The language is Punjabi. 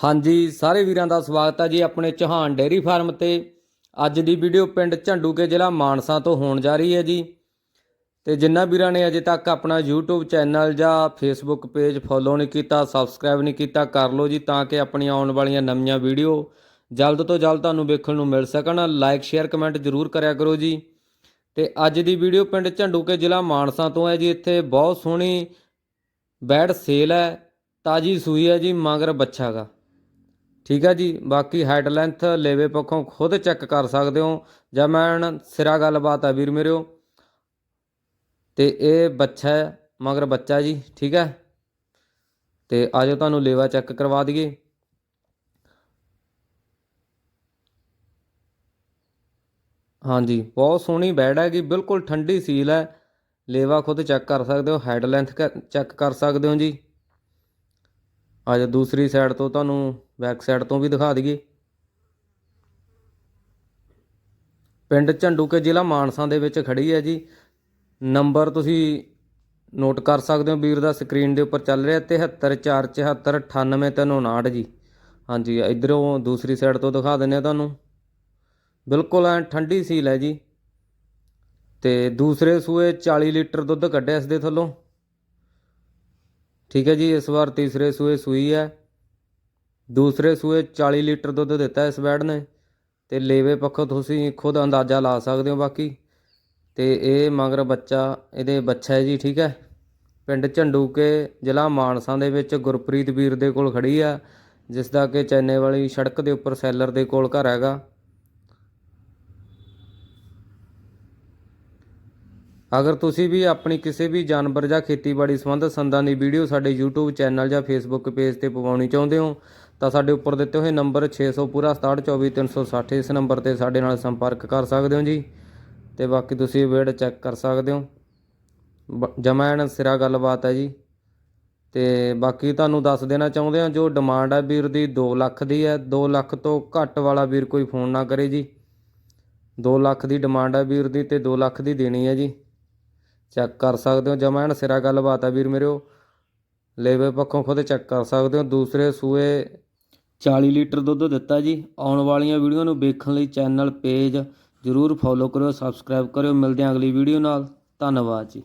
ਹਾਂਜੀ, ਸਾਰੇ ਵੀਰਾਂ ਦਾ ਸਵਾਗਤ ਹੈ ਜੀ ਆਪਣੇ ਚੌਹਾਨ ਡੇਅਰੀ ਫਾਰਮ ਤੇ। ਅੱਜ ਦੀ ਵੀਡੀਓ ਪਿੰਡ ਝੰਡੂਕੇ ਜ਼ਿਲ੍ਹਾ ਮਾਨਸਾ ਤੋਂ ਹੋਣ ਜਾ ਰਹੀ ਹੈ ਜੀ। ਤੇ ਜਿੰਨਾ ਵੀਰਾਂ ਨੇ ਅਜੇ ਤੱਕ ਆਪਣਾ YouTube ਚੈਨਲ ਜਾਂ Facebook ਪੇਜ ਫੋਲੋ ਨਹੀਂ ਕੀਤਾ ਸਬਸਕ੍ਰਾਈਬ ਨਹੀਂ ਕੀਤਾ, ਕਰ ਲਓ ਜੀ ਤਾਂ ਕਿ ਆਪਣੀਆਂ ਆਉਣ ਵਾਲੀਆਂ ਨਵੀਆਂ ਵੀਡੀਓ ਜਲਦ ਤੋਂ ਜਲਦ ਤੁਹਾਨੂੰ ਵੇਖਣ ਨੂੰ ਮਿਲ ਸਕਣ। ਲਾਈਕ ਸ਼ੇਅਰ ਕਮੈਂਟ ਜ਼ਰੂਰ ਕਰਿਆ ਕਰੋ ਜੀ। ਤੇ ਅੱਜ ਦੀ ਵੀਡੀਓ ਪਿੰਡ ਝੰਡੂਕੇ ਜ਼ਿਲ੍ਹਾ ਮਾਨਸਾ ਤੋਂ ਹੈ ਜੀ। ਇੱਥੇ ਬਹੁਤ ਸੋਹਣੀ ਬੈਡ ਸੇਲ ਹੈ, ਤਾਜੀ ਸੂਈ ਹੈ ਜੀ, ਮਗਰ ਬੱਚਾ ਗਾ। ਠੀਕ ਹੈ ਜੀ, ਬਾਕੀ ਹੈਡ ਲੈਂਥ ਲੇਵੇ ਪੱਖੋਂ ਖੁਦ ਚੈੱਕ ਕਰ ਸਕਦੇ ਹੋ। ਜਮੈਨ ਸਿਰਾ ਗੱਲਬਾਤ ਆ ਵੀਰ ਮੇਰਿਓ। ਤੇ ਇਹ ਬੱਚਾ ਮਗਰ ਬੱਚਾ ਜੀ, ਠੀਕ ਹੈ ਤੇ ਆਜੋ ਤੁਹਾਨੂੰ ਲੇਵਾ ਚੈੱਕ ਕਰਵਾ ਦਈਏ। ਹਾਂਜੀ, ਬਹੁਤ ਸੋਹਣੀ ਬੈਡ ਹੈਗੀ ਬਿਲਕੁਲ ਠੰਡੀ ਸੀਲ ਹੈ ਲੇਵਾ ਖੁਦ ਚੈੱਕ ਕਰ ਸਕਦੇ ਹੋ ਹੈਡ ਲੈਂਥ ਚੈੱਕ ਕਰ ਸਕਦੇ ਹੋ ਜੀ। ਅੱਜ ਦੂਸਰੀ ਸਾਈਡ ਤੋਂ ਤੁਹਾਨੂੰ ਬੈਕ ਸਾਈਡ ਤੋਂ ਵੀ ਦਿਖਾ ਦਈਏ। ਪਿੰਡ ਝੰਡੂਕੇ ਜ਼ਿਲ੍ਹਾ ਮਾਨਸਾ ਦੇ ਵਿੱਚ ਖੜੀ ਹੈ ਜੀ। ਨੰਬਰ ਤੁਸੀਂ ਨੋਟ ਕਰ ਸਕਦੇ ਹੋ ਵੀਰ ਦਾ, ਸਕਰੀਨ ਦੇ ਉੱਪਰ ਚੱਲ ਰਿਹਾ 7347498359 ਜੀ। ਹਾਂਜੀ, ਇਧਰੋਂ ਦੂਸਰੀ ਸਾਈਡ ਤੋਂ ਦਿਖਾ ਦਿੰਨੇ ਆ ਤੁਹਾਨੂੰ। ਬਿਲਕੁਲ ਐ ਠੰਡੀ ਸੀਲ ਹੈ ਜੀ। ਤੇ ਦੂਸਰੇ ਸੂਏ 40 ਲੀਟਰ ਦੁੱਧ ਕੱਢਿਆ ਇਸ ਦੇ ਥੱਲੋਂ। ਠੀਕ ਹੈ ਜੀ, ਇਸ ਵਾਰ ਤੀਸਰੇ ਸੂਏ ਸੂਈ ਹੈ। ਦੂਸਰੇ ਸੂਏ 40 ਲੀਟਰ ਦੁੱਧ ਦਿੱਤਾ ਇਸ ਬੈਡ ਨੇ ਤੇ ਲੇਵੇ ਪੱਖੋਂ ਤੁਸੀਂ ਖੁਦ ਅੰਦਾਜ਼ਾ ਲਾ ਸਕਦੇ ਹੋ ਬਾਕੀ। ਤੇ ਇਹ ਮਗਰ ਬੱਚਾ, ਇਹਦੇ ਬੱਚਾ ਹੈ ਜੀ, ਠੀਕ ਹੈ? ਪਿੰਡ ਝੰਡੂਕੇ, ਜ਼ਿਲ੍ਹਾ ਮਾਨਸਾ ਦੇ ਵਿੱਚ ਗੁਰਪ੍ਰੀਤ ਵੀਰ ਦੇ ਕੋਲ ਖੜੀ ਆ ਜਿਸ ਦਾ ਕਿ ਚੈਨੇ ਵਾਲੀ ਸੜਕ ਦੇ ਉੱਪਰ ਸੈਲਰ ਦੇ ਕੋਲ ਘਰ ਹੈਗਾ। ਅਗਰ ਤੁਸੀਂ ਵੀ ਆਪਣੀ ਕਿਸੇ ਵੀ ਜਾਨਵਰ ਜਾਂ ਖੇਤੀਬਾੜੀ ਸੰਬੰਧਿਤ ਸੰਦਾਂ ਦੀ ਵੀਡੀਓ ਸਾਡੇ YouTube ਚੈਨਲ ਜਾਂ Facebook ਪੇਜ ਤੇ ਪਵਾਉਣੀ ਚਾਹੁੰਦੇ ਹੋ ਤਾਂ ਸਾਡੇ ਉੱਪਰ ਦਿੱਤੇ ਹੋਏ ਨੰਬਰ 600 ਪੂਰਾ 6724 ਇਸ ਨੰਬਰ ਤੇ ਸਾਡੇ ਨਾਲ ਸੰਪਰਕ ਕਰ ਸਕਦੇ ਹੋ ਜੀ। ਤੇ ਬਾਕੀ ਤੁਸੀਂ ਵੇੜ ਚੈੱਕ ਕਰ ਸਕਦੇ ਹੋ। ਜਮੈਨ ਸਿਰਾ ਗੱਲਬਾਤ ਹੈ ਜੀ। ਤੇ ਬਾਕੀ ਤੁਹਾਨੂੰ ਦੱਸ ਦੇਣਾ ਚਾਹੁੰਦੇ ਹਾਂ, ਜੋ ਡਿਮਾਂਡ ਹੈ ਵੀਰ ਦੀ 2 ਲੱਖ ਦੀ ਹੈ। 2 ਲੱਖ ਤੋਂ ਘੱਟ ਵਾਲਾ ਵੀਰ ਕੋਈ ਫੋਨ ਨਾ ਕਰੇ ਜੀ। 2 ਲੱਖ ਦੀ ਡਿਮਾਂਡ ਹੈ ਵੀਰ ਦੀ ਤੇ 2 ਲੱਖ ਦੀ ਦੇਣੀ ਹੈ ਜੀ। ਚੈੱਕ ਕਰ ਸਕਦੇ ਹੋ, ਜਮਾ ਐਨ ਸਿਰਾ ਗੱਲਬਾਤ ਹੈ ਵੀਰ ਮੇਰਿਓ ਲੇਵੇ ਪੱਖੋਂ ਖੁਦ ਚੈੱਕ ਕਰ ਸਕਦੇ ਹੋ। ਦੂਸਰੇ ਸੂਏ 40 ਲੀਟਰ ਦੁੱਧ ਦਿੱਤਾ ਜੀ। ਆਉਣ ਵਾਲੀਆਂ ਵੀਡੀਓ ਨੂੰ ਵੇਖਣ ਲਈ ਚੈਨਲ ਪੇਜ ਜਰੂਰ ਫੋਲੋ ਕਰਿਓ, ਸਬਸਕ੍ਰਾਈਬ ਕਰਿਓ। ਮਿਲਦੇ ਹਾਂ ਅਗਲੀ ਵੀਡੀਓ ਨਾਲ। ਧੰਨਵਾਦ ਜੀ।